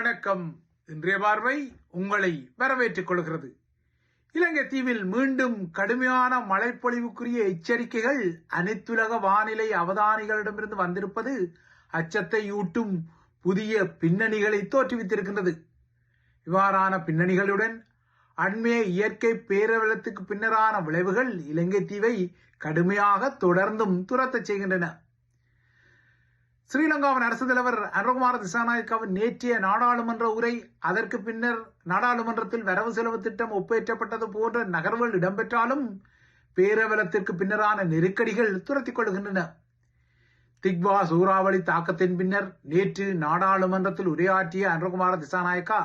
வணக்கம். இன்றைய பார்வை உங்களை வரவேற்றுக் கொள்கிறது. இலங்கை தீவில் மீண்டும் கடுமையான மழைப்பொழிவுக்குரிய எச்சரிக்கைகள் அனைத்துலக வானிலை அவதானிகளிடமிருந்து வந்திருப்பது அச்சத்தை ஊட்டும் புதிய பின்னணிகளை தோற்றுவித்திருக்கின்றது. இவ்வாறான பின்னணிகளுடன் அண்மைய இயற்கை பேரவலத்துக்கு பின்னரான விளைவுகள் இலங்கை தீவை கடுமையாக தொடர்ந்தும் துரத்தச் செய்கின்றன. ஸ்ரீலங்காவின் அரசு தலைவர் அனுகுமார திசாநாயக்காவின் நேற்றைய நாடாளுமன்ற உரை அதற்கு பின்னர் நாடாளுமன்றத்தில் வரவு செலவு திட்டம் ஒப்பேற்றப்பட்டது போன்ற நகர்வுகள் இடம்பெற்றாலும் பேரவலத்திற்கு பின்னரான நெருக்கடிகள் துரத்திக் கொள்கின்றன. திக்வா சூறாவளி தாக்கத்தின் பின்னர் நேற்று நாடாளுமன்றத்தில் உரையாற்றிய அனுகுமார திசாநாயக்கா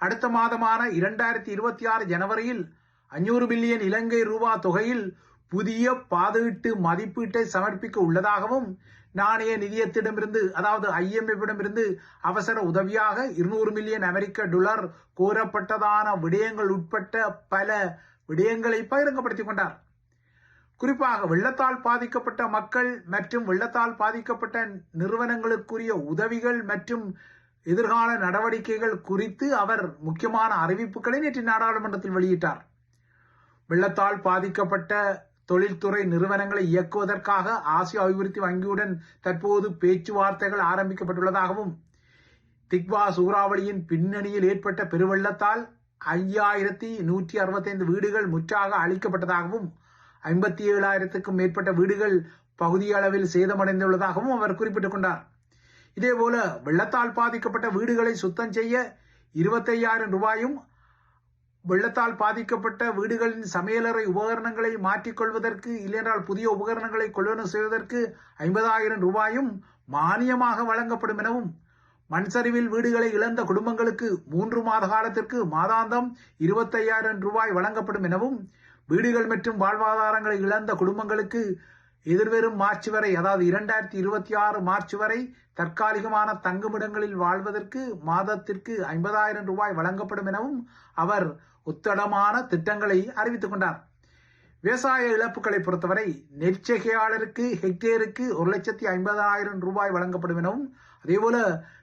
அடுத்த மாதமான இரண்டாயிரத்தி இருபத்தி ஆறு ஜனவரியில் அஞ்சூறு பில்லியன் இலங்கை ரூபா தொகையில் புதிய பாதுகாட்டு மதிப்பீட்டை சமர்ப்பிக்க உள்ளதாகவும் நாணய நிதியத்திடமிருந்து அதாவது ஐஎம்எஃபிடமிருந்து அவசர உதவியாக இருநூறு மில்லியன் அமெரிக்க டாலர் கோரப்பட்டதான விடயங்கள் உட்பட்ட பல விடயங்களை பகிரங்கப்படுத்திக் கொண்டார். குறிப்பாக வெள்ளத்தால் பாதிக்கப்பட்ட மக்கள் மற்றும் வெள்ளத்தால் பாதிக்கப்பட்ட நிறுவனங்களுக்குரிய உதவிகள் மற்றும் எதிர்கால நடவடிக்கைகள் குறித்து அவர் முக்கியமான அறிவிப்புகளை நேற்று நாடாளுமன்றத்தில் வெளியிட்டார். வெள்ளத்தால் பாதிக்கப்பட்ட தொழில்துறை நிறுவனங்களை இயக்குவதற்காக ஆசிய அபிவிருத்தி வங்கியுடன் தற்போது பேச்சுவார்த்தைகள் ஆரம்பிக்கப்பட்டுள்ளதாகவும் திக்வா சூறாவளியின் பின்னணியில் ஏற்பட்ட பெருவெள்ளத்தால் ஐயாயிரத்தி நூற்றி அறுபத்தைந்து வீடுகள் முற்றாக அழிக்கப்பட்டதாகவும் ஐம்பத்தி ஏழாயிரத்துக்கும் மேற்பட்ட வீடுகள் பகுதியளவில் சேதமடைந்துள்ளதாகவும் அவர் குறிப்பிட்டுக் கொண்டார். இதேபோல வெள்ளத்தால் பாதிக்கப்பட்ட வீடுகளை சுத்தம் செய்ய இருபத்தையாயிரம் ரூபாயும் வெள்ளத்தால் பாதிக்கப்பட்ட வீடுகளின் சமையலறை உபகரணங்களை மாற்றிக்கொள்வதற்கு இல்லையென்றால் புதிய உபகரணங்களை கொள்வன செய்வதற்கு ஐம்பதாயிரம் ரூபாயும் மானியமாக வழங்கப்படும் எனவும் மண் சரிவில் வீடுகளை இழந்த குடும்பங்களுக்கு மூன்று மாத காலத்திற்கு மாதாந்தம் இருபத்தையாயிரம் ரூபாய் வழங்கப்படும் எனவும் வீடுகள் மற்றும் வாழ்வாதாரங்களை இழந்த குடும்பங்களுக்கு எதிர்வரும் மார்ச் வரை அதாவது இரண்டாயிரத்தி இருபத்தி ஆறு மார்ச் வரை தற்காலிகமான தங்குமிடங்களில் வாழ்வதற்கு மாதத்திற்கு ஐம்பதாயிரம் ரூபாய் வழங்கப்படும் எனவும் அவர் உத்தடமான திட்டங்களை அறிவித்துக் கொண்டார். விவசாய இழப்புகளை பொறுத்தவரை நெற்செகையாளருக்கு ஹெக்டேருக்கு ஒரு லட்சத்தி ஐம்பதாயிரம் ரூபாய் வழங்கப்படும் எனவும் அதேபோல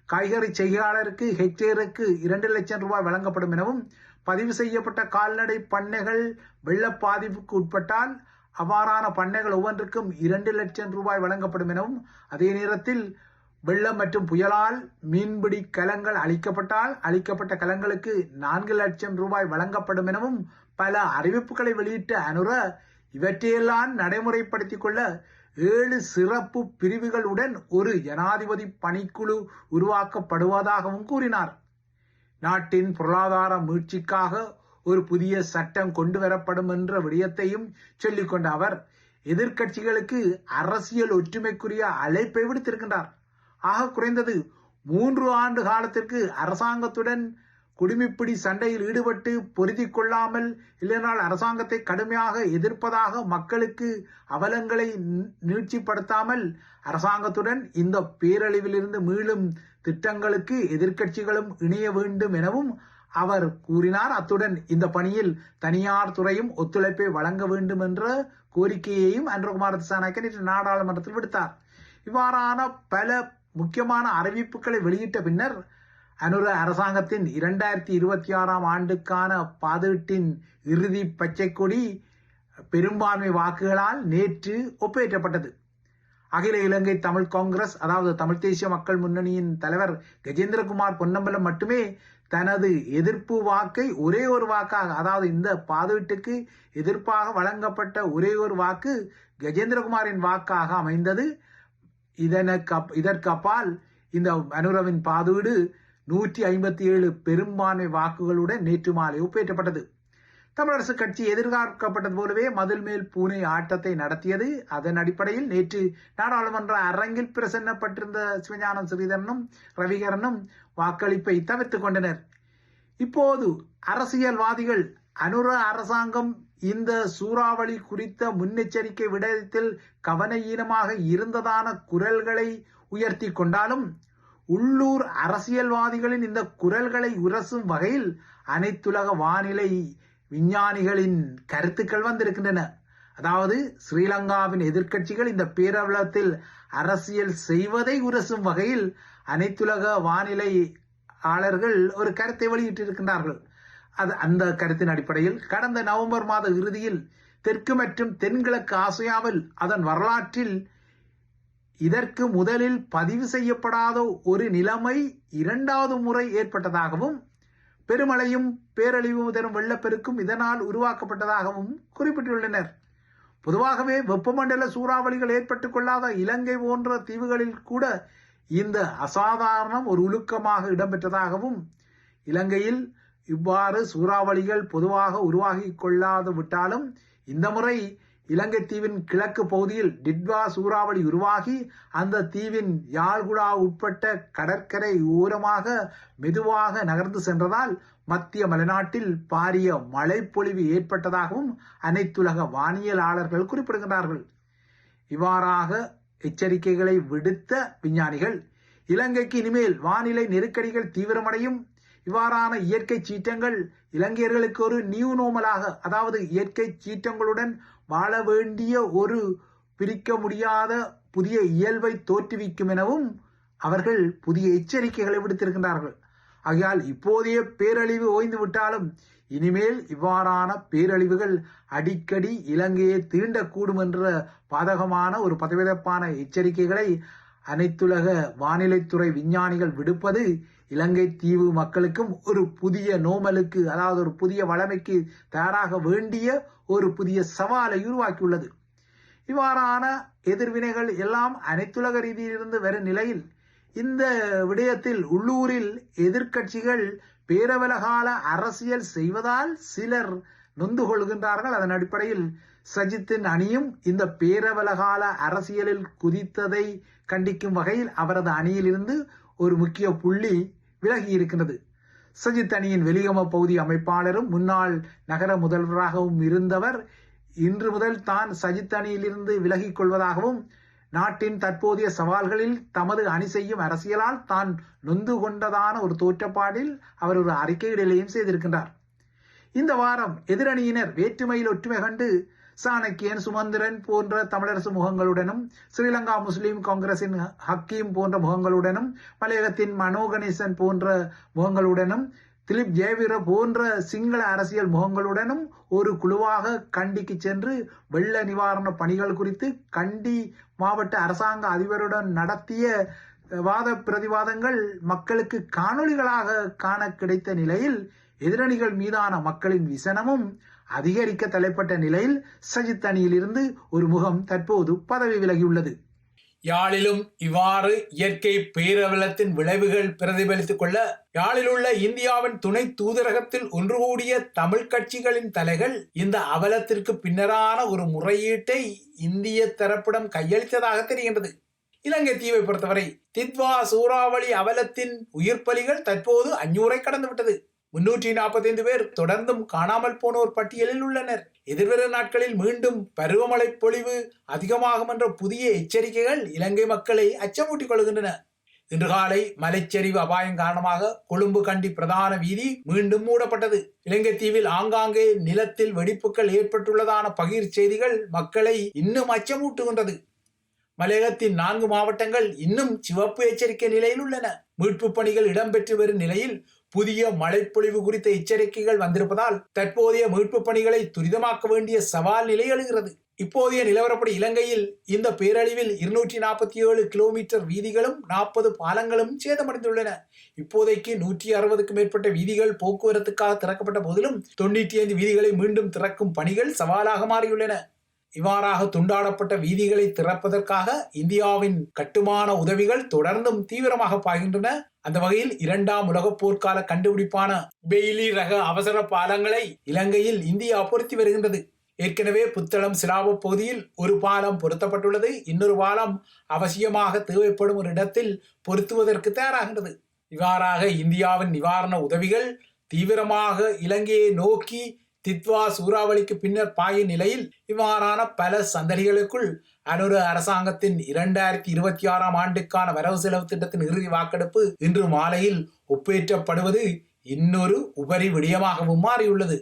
காய்கறி செய்கையாளருக்கு ஹெக்டேருக்கு இரண்டு லட்சம் ரூபாய் வழங்கப்படும் எனவும் பதிவு செய்யப்பட்ட கால்நடை பண்ணைகள் வெள்ள பாதிப்புக்கு உட்பட்டால் அவ்வாறான பண்ணைகள் ஒவ்வொன்றுக்கும் இரண்டு லட்சம் ரூபாய் வழங்கப்படும் எனவும் அதே நேரத்தில் வெள்ளம் மற்றும் புயலால் மீன்பிடி கலங்கள் அளிக்கப்பட்டால் அளிக்கப்பட்ட கலங்களுக்கு நான்கு லட்சம் ரூபாய் வழங்கப்படும் எனவும் பல அறிவிப்புகளை வெளியிட்ட அனுர இவற்றையெல்லாம் நடைமுறைப்படுத்திக் கொள்ள ஏழு சிறப்பு பிரிவுகளுடன் ஒரு ஜனாதிபதி பணிக்குழு உருவாக்கப்படுவதாகவும் கூறினார். நாட்டின் பொருளாதார மீழ்ச்சிக்காக ஒரு புதிய சட்டம் கொண்டு வரப்படும் என்ற விடயத்தையும் சொல்லிக்கொண்ட அவர் எதிர்க்கட்சிகளுக்கு அரசியல் ஒற்றுமைக்குரிய அழைப்பை விடுத்திருக்கின்றார். ஆக குறைந்தது மூன்று ஆண்டு காலத்திற்கு அரசாங்கத்துடன் குடிமிப்பிடி சண்டையில் ஈடுபட்டு பொருதி கொள்ளாமல் இல்லைனால் அரசாங்கத்தை கடுமையாக எதிர்ப்பதாக மக்களுக்கு அவலங்களை நீட்சிப்படுத்தாமல் அரசாங்கத்துடன் இந்த பேரழிவிலிருந்து மீளும் திட்டங்களுக்கு எதிர்க்கட்சிகளும் இணைய வேண்டும் எனவும் அவர் கூறினார். அத்துடன் இந்த பணியில் தனியார் துறையும் ஒத்துழைப்பை வழங்க வேண்டும் என்ற கோரிக்கையையும் அன்றகுமார திசாநாயக்கன் இன்று நாடாளுமன்றத்தில் விடுத்தார். இவ்வாறான பல முக்கியமான அறிவிப்புகளை வெளியிட்ட பின்னர் அனுர அரசாங்கத்தின் இரண்டாயிரத்தி இருபத்தி ஆறாம் ஆண்டுக்கான பாதீட்டின் இறுதி பச்சைக்கொடி பெரும்பான்மை வாக்குகளால் நேற்று ஒப்பேற்றப்பட்டது. அகில இலங்கை தமிழ் காங்கிரஸ் அதாவது தமிழ் தேசிய மக்கள் முன்னணியின் தலைவர் கஜேந்திரகுமார் பொன்னம்பலம் மட்டுமே தனது எதிர்ப்பு வாக்கை ஒரே ஒரு வாக்காக அதாவது இந்த பாதுகாட்டுக்கு எதிர்ப்பாக வழங்கப்பட்ட ஒரே ஒரு வாக்கு கஜேந்திரகுமாரின் வாக்காக அமைந்தது. இதனக்கப் இதற்கப்பால் இந்த அனுரவின் பாதுகாடு நூற்றி ஐம்பத்தி ஏழு பெரும்பான்மை வாக்குகளுடன் நேற்று மாலை ஒப்பேற்றப்பட்டது. தமிழரசு கட்சி எதிர்பார்க்கப்பட்டது போலவே மதில் மேல் பூனை ஆட்டத்தை நடத்தியது. அதன் அடிப்படையில் நேற்று நாடாளுமன்ற அரங்கில் பிரசன்னப்பட்டிருந்த சிவஞானம் ஸ்ரீதரனும் ரவிகரனும் வாக்களிப்பை தவிர்த்துக் கொண்டனர். இப்போது அரசியல்வாதிகள் அனுர அரசாங்கம் இந்த சூறாவளி குறித்த முன்னெச்சரிக்கை விடயத்தில் கவனஈனமாக இருந்ததான குரல்களை உயர்த்தி கொண்டாலும் உள்ளூர் அரசியல்வாதிகளின் இந்த குரல்களை உரசும் வகையில் அனைத்துலக வானிலை விஞ்ஞானிகளின் கருத்துக்கள் வந்திருக்கின்றன. அதாவது ஸ்ரீலங்காவின் எதிர்க்கட்சிகள் இந்த பேரவலத்தில் அரசியல் செய்வதை உரசும் வகையில் அனைத்துலக வானிலை ஆளர்கள் ஒரு கருத்தை வெளியிட்டிருக்கின்றார்கள். அது அந்த கருத்தின் அடிப்படையில் கடந்த நவம்பர் மாத இறுதியில் தெற்கு மற்றும் தென்கிழக்கு ஆசியாவில் அதன் வரலாற்றில் இதற்கு முதலில் பதிவு செய்யப்படாத ஒரு நிலைமை இரண்டாவது முறை ஏற்பட்டதாகவும் பெருமழையும் பேரழிவு தரும் வெள்ளப்பெருக்கும் இதனால் உருவாக்கப்பட்டதாகவும் குறிப்பிட்டுள்ளனர். பொதுவாகவே வெப்பமண்டல சூறாவளிகள் ஏற்பட்டுக் கொள்ளாத இலங்கை போன்ற தீவுகளில் கூட இந்த அசாதாரணம் ஒரு உலுக்கமாக இடம்பெற்றதாகவும் இலங்கையில் இவ்வாறு சூறாவளிகள் பொதுவாக உருவாகி கொள்ளாது விட்டாலும் இந்த முறை இலங்கை தீவின் கிழக்கு பகுதியில் டிட்வா சூறாவளி உருவாகி அந்த தீவின் யாழ்குடா உட்பட்ட கடற்கரை ஓரமாக மெதுவாக நகர்ந்து சென்றதால் மத்திய மலைநாட்டில் பாரிய மழைப்பொழிவு ஏற்பட்டதாகவும் அனைத்துலக வானியலாளர்கள் குறிப்பிடுகிறார்கள் இவ்வாறாக எச்சரிக்கைகளை விடுத்த விஞ்ஞானிகள் இலங்கைக்கு இனிமேல் வானிலை நெருக்கடிகள் தீவிரமடையும் இவ்வாறான இயற்கை சீற்றங்கள் இலங்கையர்களுக்கு ஒரு நியூ நோமலாக அதாவது இயற்கை சீற்றங்களுடன் வாழ வேண்டிய ஒரு பிரிக்க முடியாத புதிய இயல்பை தோற்றுவிக்கும் எனவும் அவர்கள் புதிய எச்சரிக்கைகளை விடுத்திருக்கின்றார்கள். ஆகையால் இப்போதைய பேரழிவு ஓய்ந்து விட்டாலும் இனிமேல் இவ்வாறான பேரழிவுகள் அடிக்கடி இலங்கையை தீண்டக்கூடும் என்ற பாதகமான ஒரு பதவிதப்பான எச்சரிக்கைகளை அனைத்துலக வானிலைத்துறை விஞ்ஞானிகள் விடுப்பது இலங்கை தீவு மக்களுக்கும் ஒரு புதிய நோமலுக்கு அதாவது ஒரு புதிய வளமைக்கு தயாராக வேண்டிய ஒரு புதிய சவாலை உருவாக்கியுள்ளது. இவ்வாறான எதிர்வினைகள் எல்லாம் அனைத்துலக ரீதியிலிருந்து வரும் நிலையில் இந்த விடயத்தில் உள்ளூரில் எதிர்க்கட்சிகள் பேரவலகால அரசியல் செய்வதால் சிலர் நொந்து கொள்கின்றார்கள். அதன் அடிப்படையில் சஜித்தின் அணியும் இந்த பேரவலகால அரசியலில் குதித்ததை கண்டிக்கும் வகையில் அவரது அணியிலிருந்து ஒரு முக்கிய புள்ளி விலகி இருக்கிறது சஜித் அணியின் வெளியம பகுதி அமைப்பாளரும் முன்னாள் நகர முதல்வராகவும் இருந்தவர். இன்று முதல் தான் சஜித் அணியிலிருந்து விலகிக் கொள்வதாகவும் நாட்டின் தற்போதைய சவால்களில் தமது அணி செய்யும் அரசியலால் தான் நொந்து கொண்டதான ஒரு தோற்றப்பாடில் அவர் ஒரு அறிக்கையிடலையும் செய்திருக்கின்றார். இந்த வாரம் எதிரணியினர் வேற்றுமையில் ஒற்றுமை கண்டு சாணக்கியன் சுமந்திரன் போன்ற தமிழரசு முகங்களுடனும் ஸ்ரீலங்கா முஸ்லீம் காங்கிரசின் ஹக்கீம் போன்ற முகங்களுடனும் மலையகத்தின் மனோ கணேசன் போன்ற முகங்களுடனும் திலீப் ஜெயவீர போன்ற சிங்கள அரசியல் முகங்களுடனும் ஒரு குழுவாக கண்டிக்கு சென்று வெள்ள நிவாரண பணிகள் குறித்து கண்டி மாவட்ட அரசாங்க அதிபருடன் நடத்திய வாத பிரதிவாதங்கள் மக்களுக்கு காணொளிகளாக காண கிடைத்த நிலையில் எதிரணிகள் மீதான மக்களின் விசனமும் அதிகரிக்க தலைப்பட்ட நிலையில் சஜித் அணியிலிருந்து ஒரு முகம் தற்போது பதவி விலகியுள்ளது. யாழிலும் இவ்வாறு இயற்கை பேரவலத்தின் விளைவுகள் பிரதிபலித்துக் கொள்ள யாழில் உள்ள இந்தியாவின் துணை தூதரகத்தில் ஒன்று கூடிய தமிழ் கட்சிகளின் தலைகள் இந்த அவலத்திற்கு பின்னரான ஒரு முறையீட்டை இந்திய தரப்பிடம் கையளித்ததாக தெரிகின்றது. இலங்கை தீவை பொறுத்தவரை தித்வா சூறாவளி அவலத்தின் உயிர் பலிகள் தற்போது அஞ்சூரை கடந்துவிட்டது. முன்னூற்றி நாற்பத்தைந்து பேர் தொடர்ந்தும் காணாமல் போனோர் பட்டியலில் உள்ளனர். எதிர்வர நாட்களில் மீண்டும் பருவமழை பொழிவு அதிகமாகும் என்ற புதிய எச்சரிக்கைகள் இலங்கை மக்களை அச்சமூட்டிக் கொள்கின்றன இன்று காலை மலைச்சரிவு அபாயம் காரணமாக கொழும்பு கண்டி பிரதான வீதி மீண்டும் மூடப்பட்டது. இலங்கை தீவில் ஆங்காங்கே நிலத்தில் வெடிப்புகள் ஏற்பட்டுள்ளதான பகிர் செய்திகள் மக்களை இன்னும் அச்சமூட்டுகின்றது. மலையகத்தின் நான்கு மாவட்டங்கள் இன்னும் சிவப்பு எச்சரிக்கை நிலையில் உள்ளன. மீட்பு பணிகள் இடம்பெற்று வரும் நிலையில் புதிய மழைப்பொழிவு குறித்த எச்சரிக்கைகள் வந்திருப்பதால் தற்போதைய மீட்பு பணிகளை துரிதமாக்க வேண்டிய சவால் நிலை எழுகிறது. இப்போதைய நிலவரப்படி இலங்கையில் இந்த பேரழிவில் இருநூற்றி நாற்பத்தி ஏழு கிலோமீட்டர் வீதிகளும் நாற்பது பாலங்களும் சேதமடைந்துள்ளன. இப்போதைக்கு நூற்றி அறுபதுக்கும் மேற்பட்ட வீதிகள் போக்குவரத்துக்காக திறக்கப்பட்ட போதிலும் தொண்ணூற்றி ஐந்து வீதிகளை மீண்டும் திறக்கும் பணிகள் சவாலாக மாறியுள்ளன. இவ்வாறாக துண்டாடப்பட்ட வீதிகளை திறப்பதற்காக இந்தியாவின் கட்டுமான உதவிகள் தொடர்ந்தும் தீவிரமாக பாய்கின்றன. அந்த வகையில் இரண்டாம் உலகப் போர்க்கால கண்டுபிடிப்பான பெய்லி ரக அவசர பாலங்களை இலங்கையில் இந்தியா பொருத்தி வருகின்றது. ஏற்கனவே புத்தளம் சிலாப பகுதியில் ஒரு பாலம் பொருத்தப்பட்டுள்ளது. இன்னொரு பாலம் அவசியமாக தேவைப்படும் ஒரு இடத்தில் பொருத்துவதற்கு தயாராகின்றது. இவ்வாறாக இந்தியாவின் நிவாரண உதவிகள் தீவிரமாக இலங்கையை நோக்கி தித்வா சூறாவளிக்கு பின்னர் பாயும் நிலையில் இவ்வாறான பல சந்தடிகளுக்குள் அனுர அரசாங்கத்தின் இரண்டாயிரத்தி இருபத்தி ஆறாம் ஆண்டுக்கான வரவு செலவு திட்டத்தின் இறுதி வாக்கெடுப்பு இன்று மாலையில் ஒப்பேற்றப்படுவது இன்னொரு உபரி விடயமாகவும் மாறியுள்ளது.